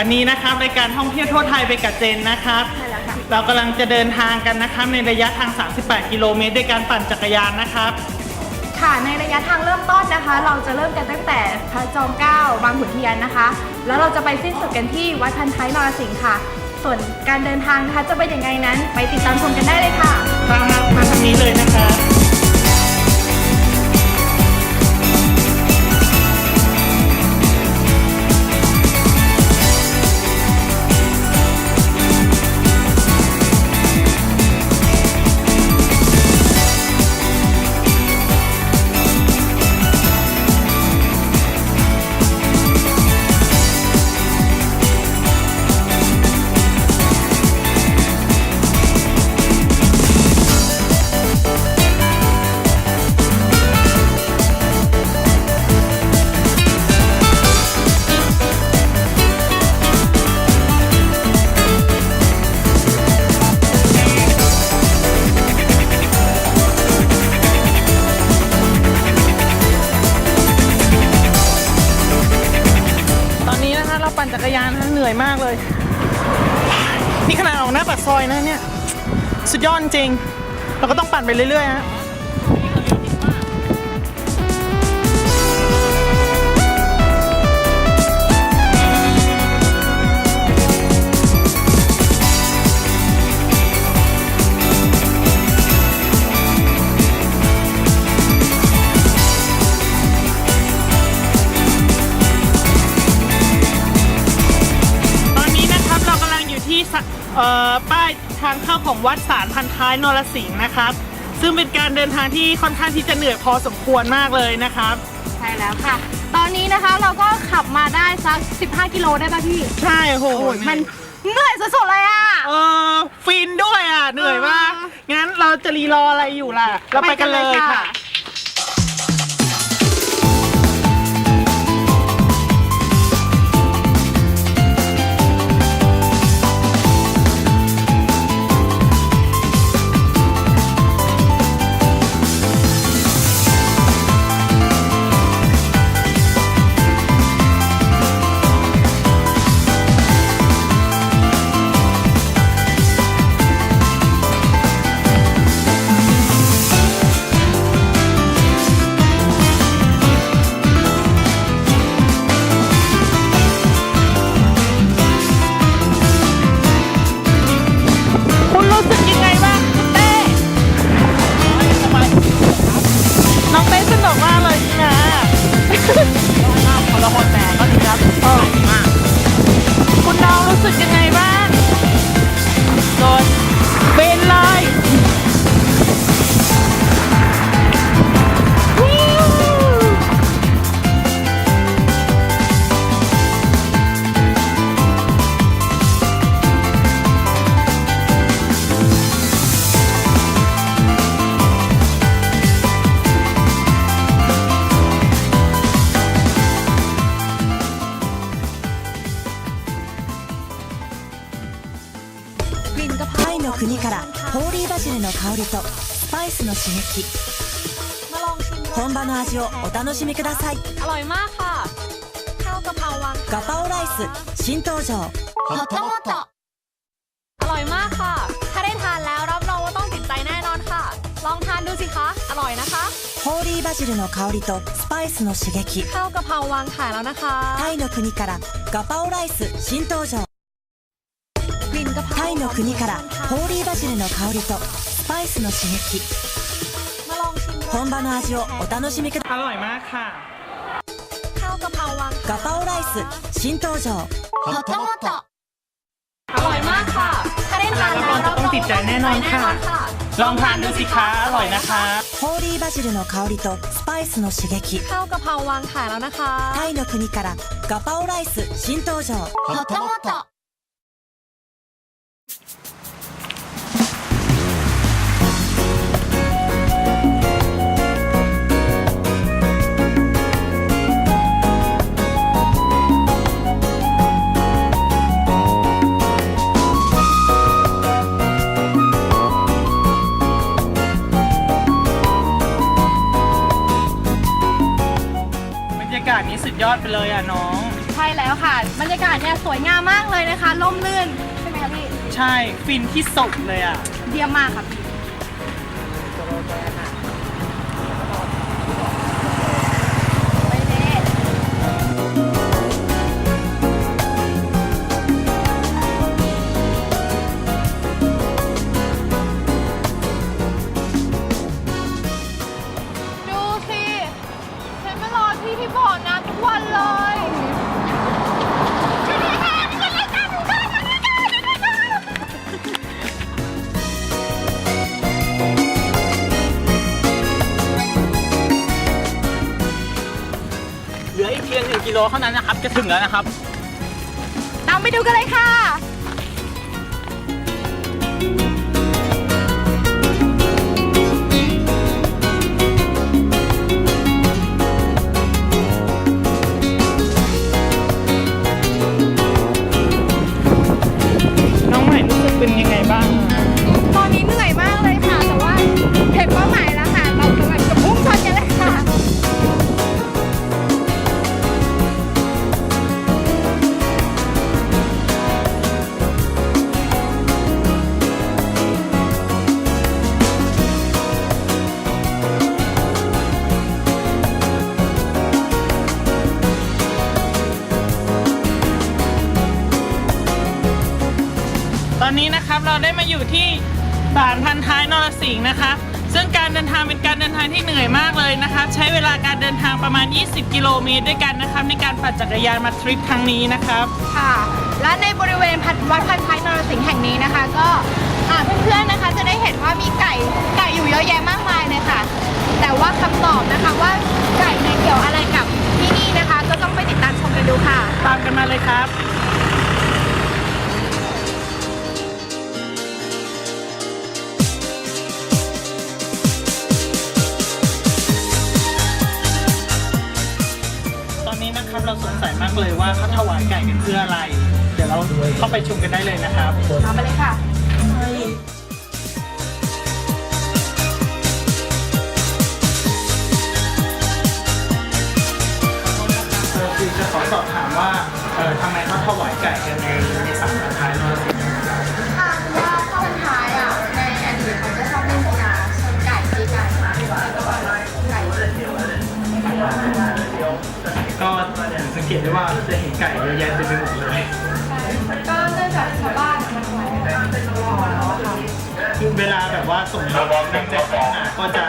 วัสดีครับวันนี้นะครับรายการท่องเที่ยวทั่วไทยไปกับเจนนะครับ ใช่แล้วค่ะ เรากำลังจะเดินทางกันนะครับในระยะทาง 38 กิโลเมตรด้วยการปั่นจักรยานนะครับ ค่ะในระยะทางเริ่มต้นนะคะ เราจะเริ่มกันตั้งแต่พระจอมเกล้าบางขุนเทียนนะคะ แล้วเราจะไปสิ้นสุดกันที่วัดพันท้ายนรสิงห์ค่ะ ส่วนการเดินทางนะคะจะเป็นยังไงนั้น ไปติดตามชมกันได้เลยค่ะ ทางมามาทางนี้เลยนะครับ มากเลย นี่ขนาดออกหน้าปากซอยนะเนี่ย สุดยอดจริง เราก็ต้องปั่นไปเรื่อยๆฮะ อ่อป้ายทางเข้าของวัดสารพันท้ายนรสิงห์นะครับ ซึ่งเป็นการเดินทางที่ค่อนข้างที่จะเหนื่อยพอสมควรมากเลยนะครับ ใช่แล้วค่ะ ตอนนี้นะคะเราก็ขับมาได้สัก 15 กิโลได้ป่ะพี่ ใช่โหโอ้ยมันเหนื่อยสุดๆเลยอะ เออฟินด้วยอะเหนื่อยมากเอองั้นเราจะรีรออะไรอยู่ล่ะ เราไปกันเลยค่ะ タイの国からホーリーバジルの香りとスパイスの刺激 มาลองชิมดู 本場の味をお楽しみください อร่อยมากค่ะ ข้าวกะเพราวัง ガパオライス新登場 ฮอตมอตอร่อยมากค่ะ ถ้าได้ทานแล้วรับรองว่าต้องติดใจแน่นอนค่ะ ลองทานดูสิคะ อร่อยนะคะ ホーリーバジルの香りとスパイスの刺激 ข้าวกะเพราวางขายแล้วนะคะ タイの国からガパオライス新登場 イの国からホーリーバジルの香りとスパイスの刺激 มาลองชิมดู 本場の味をお楽しみくだ อร่อยมากค่ะ ข้าวกะเพราวาง ガパオライス新登場 ฮอตมอตอร่อยมากค่ะ ถ้าได้ทานแล้ว รับรองจะต้องติดใจแน่นอนค่ะ ลองทานดูสิคะอร่อยนะคะ ホーリーバジルの香りとスパイスの刺激 ข้าวกะเพราวางขายแล้วนะคะ タイの国からガパオライス新登場 ฮอตมอต เลยอะน้อง ใช่แล้วค่ะ บรรยากาศเนี่ยสวยงามมากเลยนะคะร่มรื่น ใช่ไหมคะพี่ ใช่ฟินที่สุดเลยอะ เยี่ยมมากค่ะพี่ ไปเลยดูสิฉันมารอที่ที่บ่อน้ำทุก วันเลยช่วยด้วยค่ะช่วยด้วยค่ะช่วยด้วยค่ะช่วยด้วยค่ะเหลืออีกเพียง1กิโลเท่านั้นนะครับ จะถึงแล้วนะครับ ตามไปดูกันเลยค่ะ เราได้มาอยู่ที่ศาลพันท้ายนรสิงห์นะครับซึ่งการเดินทางเป็นการเดินทางที่เหนื่อยมากเลยนะครับใช้เวลาการเดินทางประมาณ 20 กิโลเมตรด้วยกันนะครับในการปั่นจักรยานมาทริปครั้งนี้นะครับ ค่ะ และในบริเวณพันวัดพันท้ายนรสิงห์แห่งนี้นะคะ ก็อ่าเพื่อนๆนะคะจะได้เห็นว่ามีไก่ไก่อยู่เยอะแยะมากมายเลยค่ะ แต่ว่าคำตอบนะคะว่าไก่เนี่ยเกี่ยวอะไร เราเข้าไปชมกันได้เลยนะครับตามไปเลยค่ะเออคือจะขอสอบถามว่าเออทำไมเขาถวายไก่กันในในสามพันท้ายนรสิงห์ค่ะว่าข้าวพันท้ายอะในอดีตเขาจะชอบเล่นกีฬาชนไก่ตีไก่แล้วก็ไก่ก็สังเกตได้ว่าจะเห็นไก่เยอะแยะเต็มไปหมดเลย เวลาแบบว่าส่งน้ำน้ำใจแข่งอะก็จะ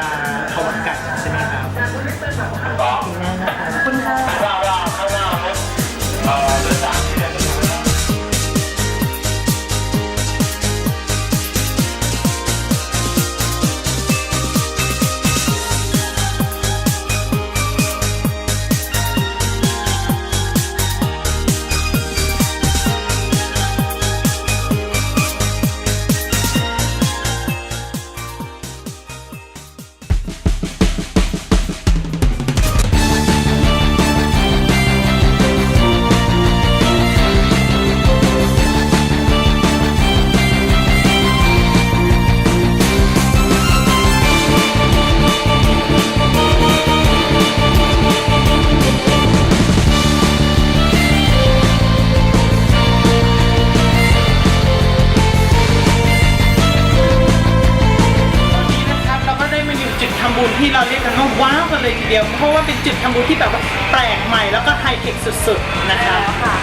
เลยทีเดียว เพราะว่าเป็นจุดทำบุญที่แบบว่าแปลกใหม่แล้วก็ไฮเทคสุดๆนะครับแล้วค่ะ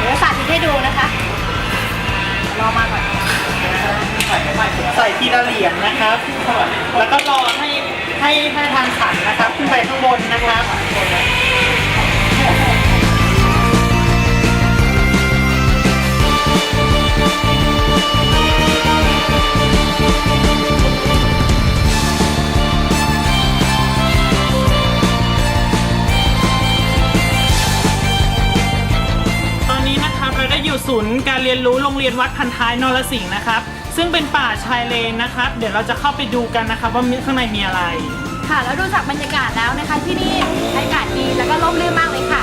เดี๋ยวสาธิตให้ดูนะคะ รอมาก่อนใส่ทีละเหรียญนะครับแล้วก็รอให้ให้ให้ทางขันนะครับขึ้นไปข้างบนนะครับ รเรียนรู้โรงเรียนวัดพันท้ายนรสิงห์นะครับ ซึ่งเป็นป่าชายเลนนะครับ เดี๋ยวเราจะเข้าไปดูกันนะครับว่ามีข้างในมีอะไร ค่ะ แล้วดูจากบรรยากาศแล้วนะคะ ที่นี่บรรยากาศดีแล้วก็ร่มรื่นมากเลยค่ะ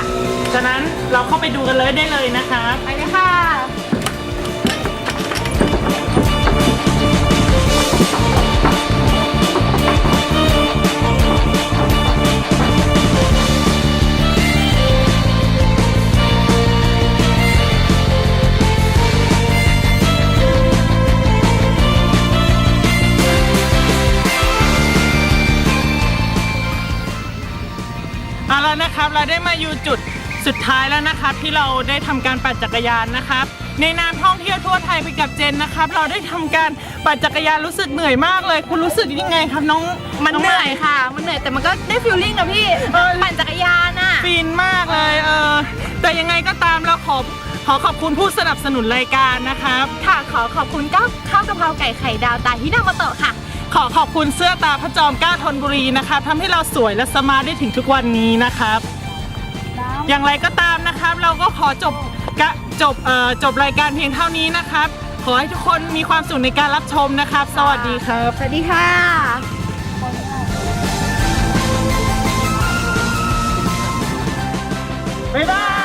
ฉะนั้นเราเข้าไปดูกันเลยได้เลยนะครับ ไปเลยค่ะ เราได้มาอยู่จุดสุดท้ายแล้วนะครับ ที่เราได้ทำการปั่นจักรยานนะครับ ในนามท่องเที่ยวทั่วไทยไปกับเจนนะครับ เราได้ทำการปั่นจักรยานรู้สึกเหนื่อยมากเลย คุณรู้สึกยังไงครับน้องมันองเหนื่อยค่ะ มันเหนื่อยแต่มันก็ได้ฟิลลิ่งนะพี่เออปั่นจักรยานอะฟินมากเลยเออแต่ยังไงก็ตามเราขอขอขอบคุณผู้สนับสนุนรายการนะครับ ค่ะขอขอบคุณก้าวข้าวกะเพราไก่ไข่ดาวตาฮินามาโตะค่ะ ขอขอบคุณเสื้อตาพระจอมเกล้าธนบุรีนะครับทำให้เราสวยและสมาร์ทได้ถึงทุกวันนี้นะครับ อย่างไรก็ตามนะครับ เราก็ขอจบกะจบเอ่อจบรายการเพียงเท่านี้นะครับ ขอให้ทุกคนมีความสุขในการรับชมนะครับ สวัสดีครับ สวัสดีค่ะบ๊ายบาย